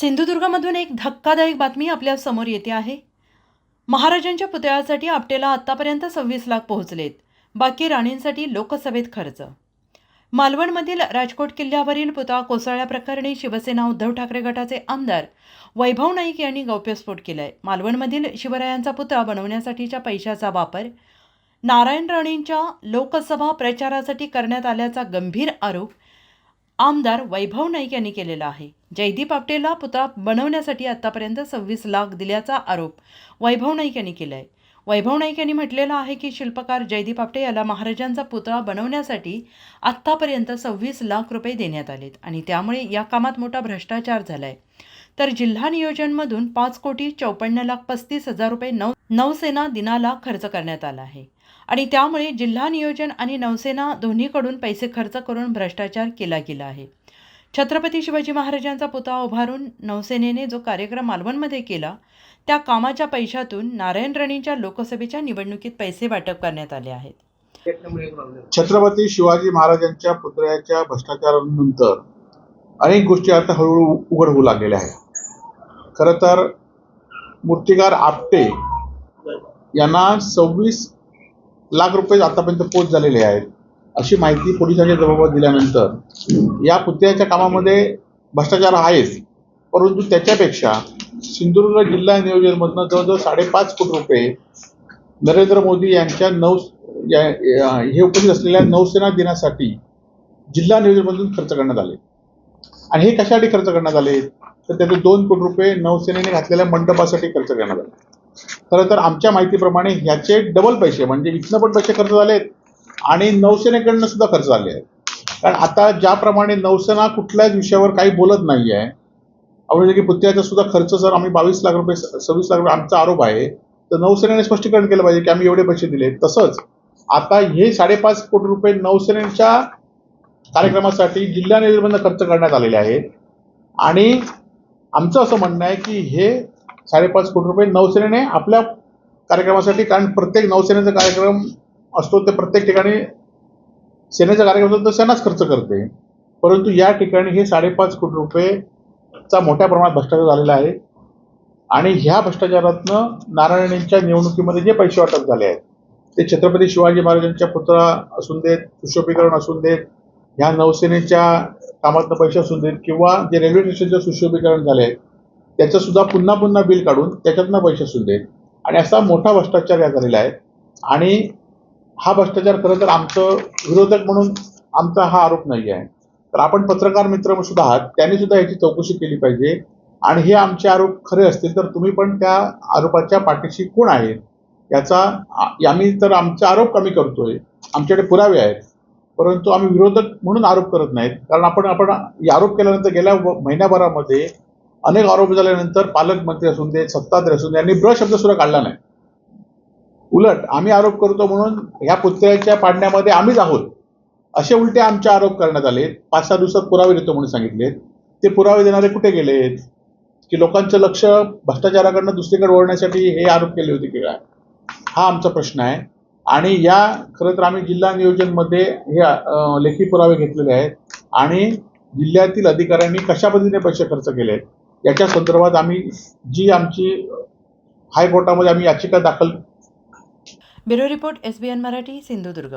सिंधुदुर्गमधून एक धक्कादायक बातमी आपल्यासमोर येते आहे. महाराजांच्या पुतळ्यासाठी आपटेला आत्तापर्यंत सव्वीस लाख पोहोचलेत. बाकी राणींसाठी लोकसभेत खर्च. मालवणमधील राजकोट किल्ल्यावरील पुतळा कोसळल्याप्रकरणी शिवसेना उद्धव ठाकरे गटाचे आमदार वैभव नाईक यांनी गौप्यस्फोट केलाय. मालवणमधील शिवरायांचा पुतळा बनवण्यासाठीच्या पैशाचा वापर नारायण राणेंच्या लोकसभा प्रचारासाठी करण्यात आल्याचा गंभीर आरोप आमदार वैभव नाईक यांनी केलेला आहे. जयदीप आपटेला पुतळा बनवण्यासाठी आतापर्यंत सव्वीस लाख दिल्याचा आरोप वैभव नाईक यांनी केला आहे वैभव नाईक यांनी म्हटलेलं आहे की शिल्पकार जयदीप आपटे याला महाराजांचा पुतळा बनवण्यासाठी आत्तापर्यंत सव्वीस लाख रुपये देण्यात आलेत आणि त्यामुळे या कामात मोठा भ्रष्टाचार झाला आहे तर जिल्हा नियोजनमधून पाच कोटी चौपन्न लाख पस्तीस हजार रुपये नौ नौसेना दिनाला खर्च करण्यात आला आहे. आणि त्यामुळे जिल्हा नियोजन आणि नौसेना दोन्हीकडून पैसे खर्च करून भ्रष्टाचार केला गेला आहे. छत्रपती शिवाजी महाराजांचा पुतळा उभारून नौसेनेने जो कार्यक्रम मालवणमध्ये केला त्या कामाच्या पैशातून नारायण राणींच्या लोकसभेच्या निवडणुकीत पैसे वाटप करण्यात आले आहेत. छत्रपती शिवाजी महाराजांच्या पुतळ्याच्या भ्रष्टाचारानंतर अनेक गोष्टी आता हळूहळू उघड होऊ लागलेल्या आहेत. खरं तर मूर्तिकार आपटे यांना सव्वीस लाख रुपये आतापर्यंत पोच झालेले आहेत. अशी माहिती पोलिसांच्या जबाबात दिल्यानंतर या पुतळ्याच्या कामामध्ये भ्रष्टाचार आहेच. परंतु त्याच्यापेक्षा सिंधुदुर्ग जिल्हा नियोजनमधनं जवळजवळ साडेपाच कोटी रुपये नरेंद्र मोदी यांच्या नौ या या- हे उपस्थित असलेल्या नौसेना दिनासाठी जिल्हा नियोजनमधून खर्च करण्यात आले. आणि हे कशासाठी खर्च करण्यात आले? तर त्याचे दोन कोटी रुपये नौसेनेने घातलेल्या मंडपासाठी खर्च करण्यात आले. खरं तर आमच्या माहितीप्रमाणे ह्याचे डबल पैसे म्हणजे इथनं पण पैसे खर्च झालेत आणि नौसेनेकडनं सुद्धा खर्च झाले आहेत. कारण आता ज्याप्रमाणे नौसेना कुठल्याच विषयावर काही बोलत नाही आहे आपण की पुत्याचा सुद्धा खर्च जर आम्ही बावीस लाख रुपये सव्वीस लाख रुपये आमचा आरोप आहे तर नौसेनेने स्पष्टीकरण केलं पाहिजे की आम्ही एवढे पैसे दिले. तसंच आता हे साडेपाच कोटी रुपये नौसेनेच्या कार्यक्रमासाठी जिल्हा निधीमधनं खर्च करण्यात आलेले आहेत. आणि आमचं असं म्हणणं आहे की हे साडेपाच कोटी रुपये नौसेनेने आपल्या कार्यक्रमासाठी कारण प्रत्येक नौसेनेचा कार्यक्रम असतो ते प्रत्येक ठिकाणी सेनेचा कार्यक्रम असतो तर सेनाच खर्च करते. परंतु या ठिकाणी हे साडेपाच कोटी रुपयेचा मोठ्या प्रमाणात भ्रष्टाचार झालेला आहे. आणि ह्या भ्रष्टाचारातनं नारायणींच्या निवडणुकीमध्ये जे पैसे वाटप झाले आहेत ते छत्रपती शिवाजी महाराजांच्या पुतळा असून देत सुशोभीकरण असून देत ह्या नौसेनेच्या कामातनं पैसे असून देत किंवा जे रेल्वे स्टेशनचं सुशोभीकरण झाले आहे त्याचं सुद्धा पुन्हा पुन्हा बिल काढून त्याच्यातनं पैसे असून देत. आणि असा मोठा भ्रष्टाचार या झालेला आहे. आणि हा भ्रष्टाचार खरं तर आमचं विरोधक म्हणून आमचा हा आरोप नाही आहे. तर आपण पत्रकार मित्र सुद्धा आहात त्यांनी सुद्धा याची चौकशी केली पाहिजे. आणि हे आमचे आरोप खरे असतील तर तुम्ही पण त्या आरोपाच्या पाठीशी कोण आहेत याचा आम्ही तर आमचा आरोप कमी करतोय. आमच्याकडे पुरावे आहेत. परंतु आम्ही विरोधक म्हणून आरोप करत नाहीत. कारण आपण आपण आरोप केल्यानंतर गेल्या व- महिन्याभरामध्ये अनेक आरोप झाल्यानंतर पालकमंत्री असून दे सत्ताधारी असून दे यांनी ब्र शब्द सुद्धा काढला नाही. उलट आम्ही आरोप करतो म्हणून ह्या पुतळ्याच्या पाडण्यामध्ये आम्हीच आहोत. असे उलटे आमचे आरोप करण्यात आले. पाच सहा दिवसात पुरावे देतो म्हणून सांगितले ते पुरावे देणारे कुठे गेलेत? की लोकांचं लक्ष भ्रष्टाचाराकडनं दुसरीकडे वळण्यासाठी हे आरोप केले होते की काय? हा आमचा प्रश्न आहे. आणि या खरं तर आम्ही जिल्हा नियोजनमध्ये हे लेखी पुरावे घेतलेले आहेत. आणि जिल्ह्यातील अधिकाऱ्यांनी कशा पद्धतीने पैसे खर्च केले आहेत याच्या संदर्भात आम्ही जी आमची हायकोर्टामध्ये आम्ही याचिका दाखल bureau report S B N Marathi Sindhudurg.